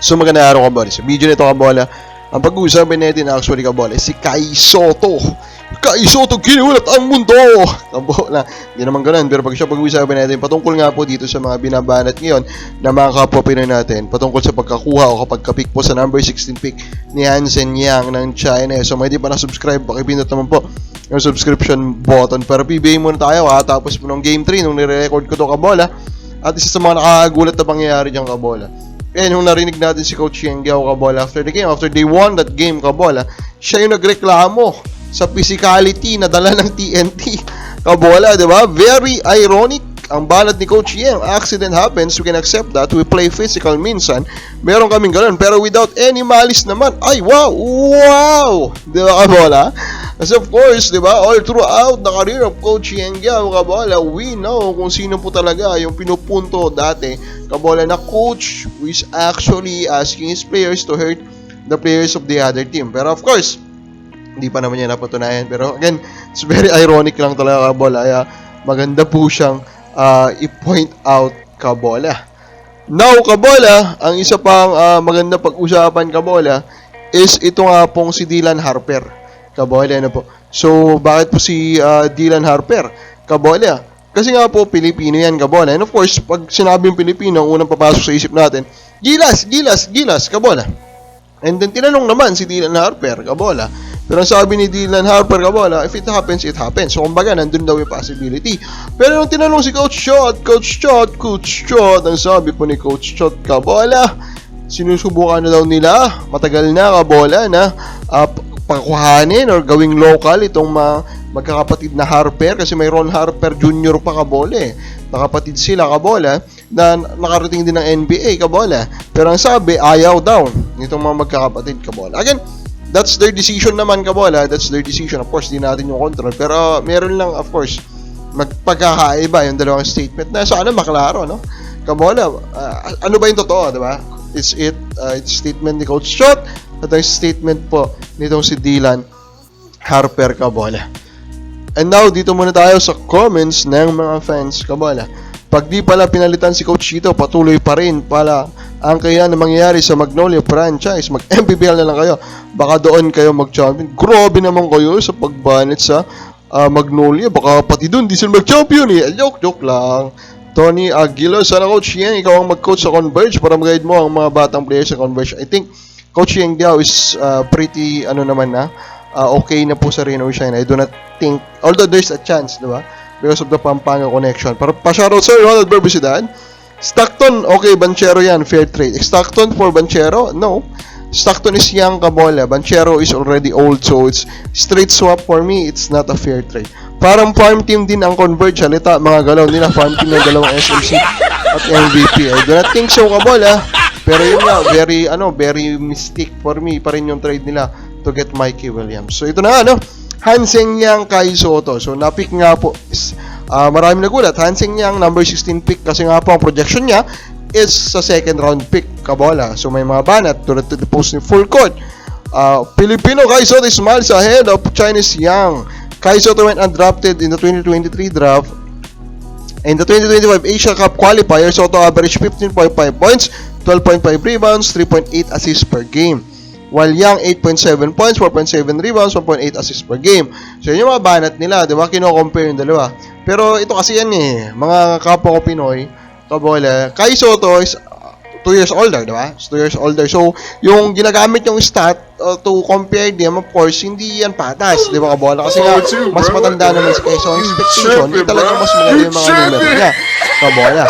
So magandang araw kabola. Sa video nito kabola, ang pag-uusapan natin actually kabola si Kai Soto. Kai Soto kinulat ang mundo! Kabola, hindi naman ganun. Pero pag siya pag-uusapan natin, patungkol nga po dito sa mga binabanat ngayon na mga kapwa Pinoy natin, patungkol sa pagkakuha o kapag kapik po sa number 16 pick ni Hansen Yang ng China. So mga di pa na-subscribe, pakipindot naman po yung subscription button. Pero PBA muna tayo ha, tapos po nung game 3, nung nire-record ko to kabola, at isa sa mga nakakagulat na pangyayari dyan kabola. Eh, nung narinig natin si Coach Yang Giao Kabola after the game, after they won that game Kabola, siya yung nagreklamo sa physicality na dala ng TNT. Kabola, di ba? Very ironic ang banat ni Coach Yang. Accident happens, we can accept that. We play physical minsan. Meron kaming ganun. Pero without any malice naman, ay wow! Wow! Di ba Kabola? As of course, di ba, all throughout the career of Coach Giao Kabola, we know kung sino po talaga yung pinupunto dati Kabola na coach who is actually asking his players to hurt the players of the other team. Pero of course, hindi pa naman niya napatunayan. Pero again, it's very ironic lang talaga Kabola. Kaya maganda po siyang ah, i-point out Kabola. Now, Kabola, ang isa pang ah, maganda pag-usapan Kabola is ito nga pong si Dylan Harper. Kabola, ano po. So, bakit po si ah, Dylan Harper? Kabola, kasi nga po, Pilipino yan, Kabola. And of course, pag sinabing Pilipino, ang unang papasok sa isip natin, Gilas, Gilas, Gilas, Kabola. And then, tinanong naman si Dylan Harper, Kabola. Pero ang sabi ni Dylan Harper, Kabola, if it happens, it happens. So, kumbaga, nandun daw yung possibility. Pero nung tinanong si Coach Chot, Coach Chot, Coach Chot, ang sabi po ni Coach Chot, Kabola, sinusubukan na daw nila, matagal na, Kabola, na uh, pakuhanin or gawing local itong mga magkakapatid na Harper kasi may Ron Harper Jr. pa kabola eh. Nakapatid sila kabola na nakarating din ng NBA kabola. Pero ang sabi, ayaw daw nitong mga magkakapatid kabola. Again, that's their decision naman kabola. That's their decision. Of course, di natin yung control. Pero meron lang, of course, magpagkakaiba yung dalawang statement na sana maklaro, no? Kabola, ah, ano ba yung totoo, di ba? It's it, uh, it's statement ni Coach Shot at ang statement po nitong si Dylan Harper Kabola. And now, dito muna tayo sa comments ng mga fans Kabola. Pag di pala pinalitan si Coach Chito, patuloy pa rin pala ang kaya na mangyayari sa Magnolia franchise. Mag-MPBL na lang kayo. Baka doon kayo mag-champion. Grabe naman kayo sa pagbanit sa ah, Magnolia. Baka pati doon di sila mag-champion eh. Joke, joke lang. Tony Aguilar, sana Coach Yang, ikaw ang mag-coach sa Converge para mag-guide mo ang mga batang players sa Converge. I think Coach Yang Diao is uh, pretty, ano naman na, uh, okay na po sa Reno Shine. I do not think, although there's a chance, di ba? Because of the Pampanga connection. Pero pa-shoutout sir, Ronald Berbisidad. Stockton, okay, Banchero yan, fair trade. Stockton for Banchero, no. Stockton is young Kabola. Banchero is already old, so it's straight swap for me. It's not a fair trade. Parang farm team din ang Converge. Halita, mga galaw nila. Farm team ng dalawang SMC at MVP. I do not think so, Kabola. Pero yun nga, very, ano, very mystic for me pa rin yung trade nila to get Mikey Williams. So ito na nga, no? Hanseng Yang Kai Soto. So napick nga po is uh, marami nagulat. Hanseng Yang number 16 pick kasi nga po ang projection niya is sa second round pick Kabola. So may mga banat tulad to the post ni full court. Uh, Filipino Kai Soto is miles ahead of Chinese Yang. Kai Soto went undrafted in the 2023 draft In the 2025 Asia Cup qualifier, Soto averaged 15.5 points, 12.5 rebounds, 3.8 assists per game. While Young 8.7 points, 4.7 rebounds, 1.8 assists per game. So yun yung mga banat nila, di ba? Kino-compare yung dalawa. Pero ito kasi yan eh, mga kapwa ko Pinoy, kabola, Kai Soto is 2 years older, di ba? 2 years older. So, yung ginagamit yung stat uh, to compare them, of course, hindi yan patas, di ba, kabola? Kasi nga, mas matanda naman si Kai. So, ang expectation, hindi talaga mas maganda yung mga numero niya, kabola.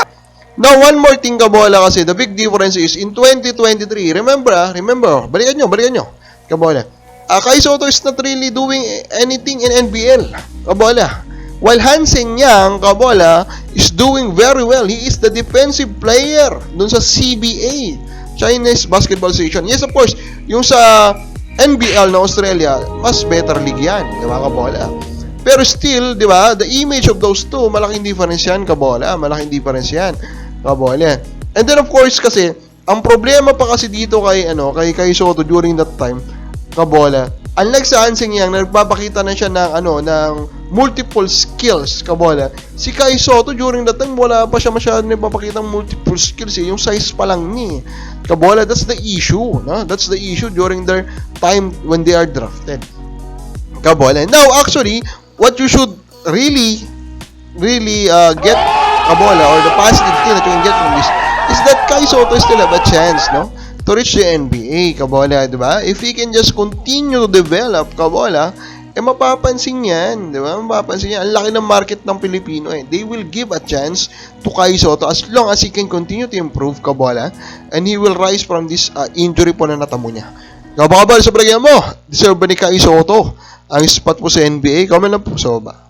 Now, one more thing, Kabola, kasi the big difference is in 2023, remember, ah, remember, balikan nyo, balikan nyo, Kabola. Uh, Kai Soto is not really doing anything in NBL, Kabola. While Hansen Yang, Kabola, is doing very well. He is the defensive player dun sa CBA, Chinese Basketball Association. Yes, of course, yung sa NBL na Australia, mas better league yan, di ba, Kabola? Pero still, di ba, the image of those two, malaking difference yan, Kabola. Malaking difference yan, Kabola. And then, of course, kasi, ang problema pa kasi dito kay, ano, kay, kay Soto during that time, Kabola, unlike sa Hansing Yang, nagpapakita na siya ng, ano, ng multiple skills, kabola. Si Kai Soto, during that time, wala pa siya masyadong nagpapakita ng multiple skills eh. Yung size pa lang niya eh. Kabola, that's the issue. No? That's the issue during their time when they are drafted. Kabola. Now, actually, what you should really, really uh, get, Kabola, or the positive thing that you can get from this, is that Kai Soto still have a chance, no? To reach the NBA, Kabola, di ba? If he can just continue to develop, Kabola, eh mapapansin yan, di ba? Mapapansin yan. Ang laki ng market ng Pilipino eh. They will give a chance to Kai Soto as long as he can continue to improve, Kabola, and he will rise from this uh, injury po na natamo niya. Kabakabal sa palagyan mo, deserve ba ni Kai Soto ang spot po sa NBA? Comment lang po sa baba.